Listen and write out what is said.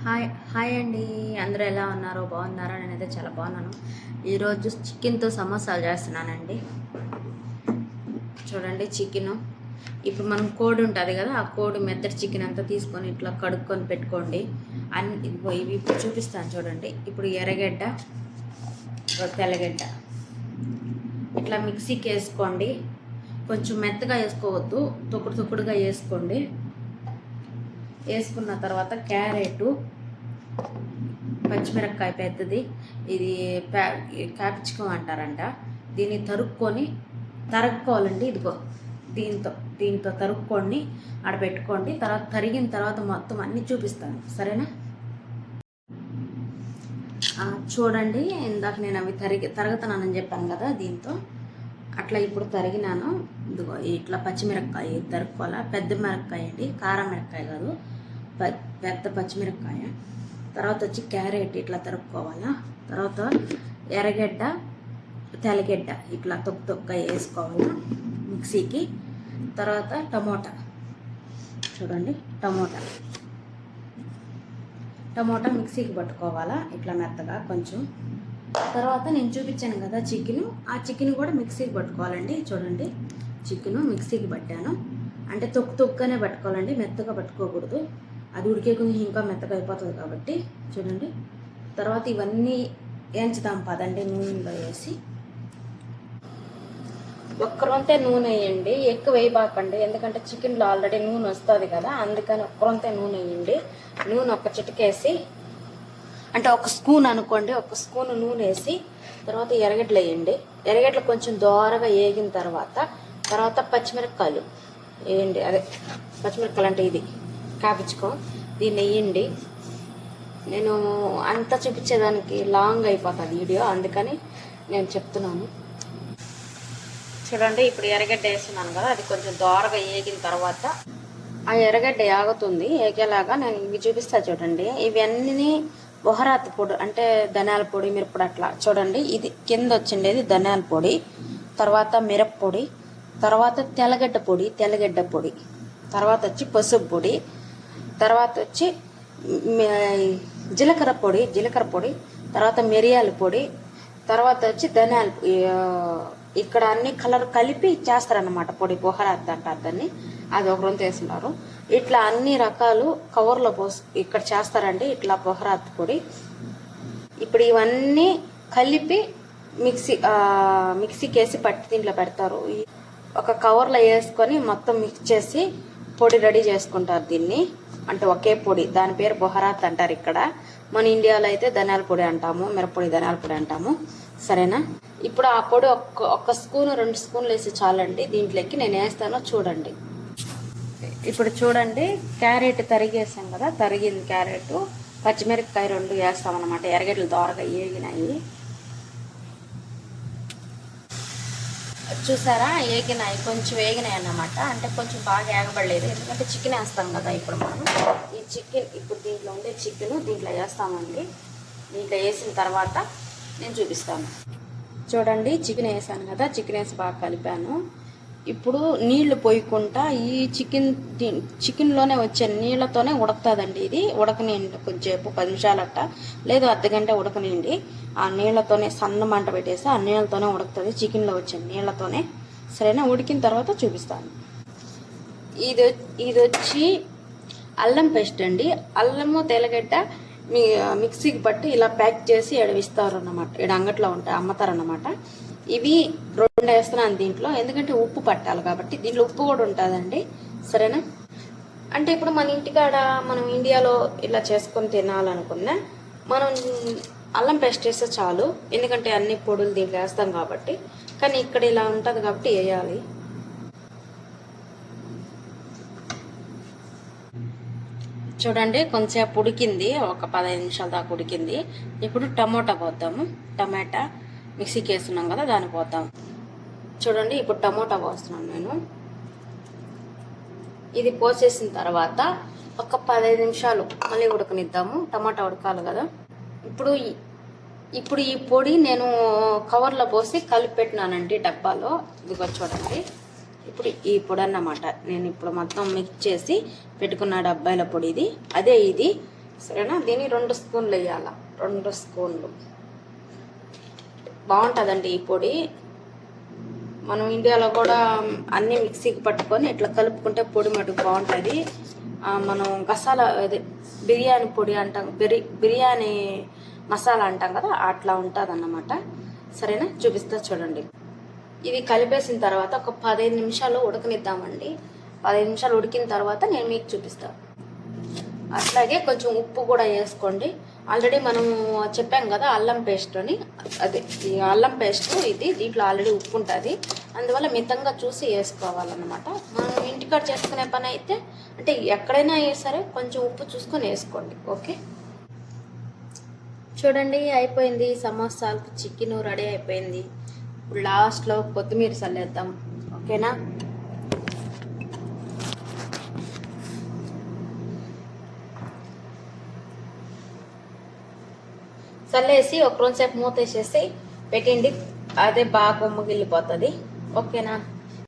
Hi hi అండి. అందరూ ఎలా ఉన్నారో? బాగున్నారో? నేనైతే చాలా బాగున్నాను. ఈరోజు చికెన్తో సమోసాలు చేస్తున్నానండి. చూడండి చికెన్. ఇప్పుడు మనం కోడి ఉంటుంది కదా ఆ కోడి మెత్తటి చికెన్ అంతా తీసుకొని ఇట్లా కడుక్కొని పెట్టుకోండి. అన్ని ఇవి ఇప్పుడు చూపిస్తాను చూడండి. ఇప్పుడు ఎర్రగడ్డ తెల్లగడ్డ. ఇట్లా మిక్సీకి వేసుకోండి. కొంచెం మెత్తగా వేసుకోవద్దు తొక్కుడు తొక్కుడుగా వేసుకోండి. వేసుకున్న తర్వాత క్యారెట్ పచ్చిమిరపకాయ పెద్దది. ఇది ప్యా క్యాప్సికం అంటారంట. దీన్ని తరుక్కొని తరుక్కోవాలండి ఇదిగో. దీంతో దీంతో తరుక్కొని ఆడ పెట్టుకోండి తర్వాత తరిగిన తర్వాత మొత్తం అన్నీ చూపిస్తాను. సరేనా? చూడండి. ఇందాక నేను అవి తరిగి తరుగుతున్నానని చెప్పాను కదా దీంతో. అట్లా ఇప్పుడు తరిగినాను. ఇదిగో ఇట్లా పచ్చిమిరపకాయ తరుక్కోవాలా? పెద్ద మిరపకాయ అండి. కారం మిరపకాయ కాదు. పె- పెద్ద పచ్చిమిరపకాయ. తర్వాత వచ్చి క్యారెట్ ఇట్లా తరుక్కోవాలా? తర్వాత ఎర్రగడ్డ తెల్లగడ్డ ఇట్లా తొక్కు తొక్క వేసుకోవాలా మిక్సీకి. తర్వాత టమోటా. చూడండి టమోటా. టమోటా మిక్సీకి పట్టుకోవాలా? ఇట్లా మెత్తగా కొంచెం. తర్వాత నేను చూపించాను కదా చికెన్. ఆ చికెన్ కూడా మిక్సీకి పట్టుకోవాలండి. చూడండి. చికెన్ మిక్సీకి పట్టాను. అంటే తొక్కు తొక్కుగానే పట్టుకోవాలండి. మెత్తగా పట్టుకోకూడదు. అది ఉడికే కొంచెం ఇంకా మెత్తగా అయిపోతుంది కాబట్టి. చూడండి. తర్వాత ఇవన్నీ వేయించుదాం పదండి. నూనెలో వేసి. ఒక్కరొంతే నూనె వేయండి. ఎక్కువ వేయబాకండి. ఎందుకంటే చికెన్లో ఆల్రెడీ నూనె వస్తుంది కదా. అందుకని ఒక్కరొంతే నూనె వేయండి. నూనె ఒక్క చిటికేసి అంటే ఒక స్పూన్ అనుకోండి ఒక స్పూన్ నూనె వేసి తర్వాత ఎరగడ్డలు వేయండి. ఎరగడ్డలు కొంచెం దోరగా వేగిన తర్వాత తర్వాత పచ్చిమిరపకాయలు వేయండి. అదే పచ్చిమిరపకాయలు అంటే ఇది కాపించుకో. దీన్ని వేయండి. నేను అంతా చూపించేదానికి లాంగ్ అయిపోతుంది వీడియో అందుకని నేను చెప్తున్నాను. చూడండి ఇప్పుడు ఎర్రగడ్డ వేస్తున్నాను కదా అది కొంచెం దోరగా వేగిన తర్వాత ఆ ఎర్రగడ్డ ఆగుతుంది ఏగేలాగా నేను ఇవి చూపిస్తా చూడండి. ఇవన్నీ బొహరాత్ పొడి అంటే ధనియాల పొడి మిరప్పొడి అట్లా. చూడండి ఇది కింద వచ్చిండేది ధనియాల పొడి తర్వాత మిరప్పొడి తర్వాత తెల్లగడ్డ పొడి తెల్లగడ్డ పొడి తర్వాత వచ్చి పసుపు పొడి తర్వాత వచ్చి జీలకర్ర పొడి జీలకర్ర పొడి తర్వాత మిరియాల పొడి తర్వాత వచ్చి ధనియాల ఇక్కడ అన్ని కలర్ కలిపి చేస్తారనమాట పొడి బొహరాత్ అంటారు దాన్ని. అది ఒక రొంత వేస్తున్నారు ఇట్లా అన్ని రకాలు కవర్లో పోసి ఇక్కడ చేస్తారండి ఇట్లా బొహరాత్ పొడి. ఇప్పుడు ఇవన్నీ కలిపి మిక్సీ మిక్సీకి వేసి పట్టి దీంట్లో పెడతారు. ఒక కవర్లో వేసుకొని మొత్తం మిక్స్ చేసి పొడి రెడీ చేసుకుంటారు దీన్ని. అంటే ఒకే పొడి. దాని పేరు బొహరాత్ అంటారు ఇక్కడ. మన ఇండియాలో అయితే ధనియాల పొడి అంటాము మిరపొడి ధనియాల పొడి అంటాము. సరేనా? ఇప్పుడు ఆ పొడి ఒక్క ఒక్క స్పూన్ రెండు స్పూన్లు వేసి చాలండి. దీంట్లోకి నేను వేస్తానో చూడండి. ఇప్పుడు చూడండి క్యారెట్ తరిగేసాం కదా తరిగింది క్యారెట్ పచ్చిమిరపకాయ రెండు వేస్తామన్నమాట ఎరగడ్లు దోరగా ఏగినాయి. చూసారా ఏగినాయి కొంచెం వేగినాయి అన్నమాట. అంటే కొంచెం బాగా ఏగబడలేదు. ఎందుకంటే చికెన్ వేస్తాం కదా ఇప్పుడు మనం. ఈ చికెన్ ఇప్పుడు దీంట్లో ఉండే చికెన్ దీంట్లో వేస్తామండి. దీంట్లో వేసిన తర్వాత నేను చూపిస్తాను. చూడండి చికెన్ వేసాను కదా చికెన్ వేసి బాగా కలిపాను. ఇప్పుడు నీళ్ళు పోయకుండా ఈ చికెన్ చికెన్లోనే వచ్చే నీళ్ళతోనే ఉడకుతుందండి ఇది. ఉడకనియండి కొంచెంసేపు పది నిమిషాలట్ట లేదు అర్ధగంట ఉడకనియండి. ఆ నీళ్ళతోనే సన్న మంట పెట్టేసి ఆ నీళ్ళతోనే ఉడుకుతుంది చికెన్లో వచ్చే నీళ్ళతోనే సరేనా? ఉడికిన తర్వాత చూపిస్తాను. ఇది ఇది వచ్చి అల్లం పేస్ట్ అండి. అల్లము తెల్లగడ్డ మీ మిక్సీకి పట్టి ఇలా ప్యాక్ చేసి ఎడవిస్తారు అన్నమాట ఇక్కడ అంగట్లో ఉంటాయి అమ్మతారన్నమాట. ఇవి రెండు వేస్తున్నాను దీంట్లో. ఎందుకంటే ఉప్పు పట్టాలి కాబట్టి దీంట్లో ఉప్పు కూడా ఉంటుందండి. సరేనా? అంటే ఇప్పుడు మన ఇంటికాడ మనం ఇండియాలో ఇలా చేసుకొని తినాలనుకున్నా మనం అల్లం పేస్ట్ వేస్తే చాలు. ఎందుకంటే అన్ని పొడులు దీంట్లో వేస్తాం కాబట్టి. కానీ ఇక్కడ ఇలా ఉంటుంది కాబట్టి వేయాలి. చూడండి కొంచెంసేపు ఉడికింది ఒక పదహైదు నిమిషాల దాకా ఉడికింది. ఇప్పుడు టమోటా పోద్దాము. టమాటా. మిక్సీకి వేస్తున్నాం కదా దాన్ని పోద్దాం. చూడండి ఇప్పుడు టమోటా పోస్తున్నాను నేను. ఇది పోసేసిన తర్వాత ఒక పదహైదు నిమిషాలు మళ్ళీ ఉడకనిద్దాము. టమాటా ఉడకాలి కదా. ఇప్పుడు ఈ- ఇప్పుడు ఈ పొడి నేను కవర్లో పోసి కలిపి పెట్టినానండి డబ్బాలో. ఇదిగో చూడండి. ఇప్పుడు ఈ పొడి అన్నమాట. నేను ఇప్పుడు మొత్తం మిక్స్ చేసి పెట్టుకున్న డబ్బాయిల పొడి ఇది. అదే ఇది. సరేనా? దీన్ని రెండు స్పూన్లు వేయాల? రెండు స్పూన్లు. బాగుంటుందండి ఈ పొడి. మనం ఇండియాలో కూడా అన్ని మిక్సీకి పట్టుకొని ఇట్లా కలుపుకుంటే పొడి మటుకు బాగుంటుంది. మనం గసాలా అదే బిర్యానీ పొడి అంటాం బిరి బిర్యానీ మసాలా అంటాం కదా అట్లా ఉంటుంది అన్నమాట సరేనా? చూపిస్తా చూడండి. ఇది కలిపేసిన తర్వాత ఒక పదిహేను నిమిషాలు ఉడకనిద్దామండి. పదిహేను నిమిషాలు ఉడికిన తర్వాత నేను మీకు చూపిస్తాను అట్లాగే కొంచెం ఉప్పు కూడా వేసుకోండి. ఆల్రెడీ మనం చెప్పాం కదా అల్లం పేస్ట్ అని. అదే ఈ అల్లం పేస్ట్ ఇది దీంట్లో ఆల్రెడీ ఉప్పు ఉంటుంది. అందువల్ల మితంగా చూసి వేసుకోవాలన్నమాట. మనం ఇంటికాడ చేసుకునే పని అయితే అంటే ఎక్కడైనా సరే కొంచెం ఉప్పు చూసుకొని వేసుకోండి. ఓకే? చూడండి అయిపోయింది. సమోసాలకు చికెన్ రెడీ అయిపోయింది. ఇప్పుడు లాస్ట్లో కొత్తిమీర చల్లేద్దాం. ఓకేనా? చల్లేసి ఒక రోజు సేపు మూత వేసేసి పెట్టండి. అదే బాగా కొమ్ముగిల్లిపోతుంది ఓకేనా?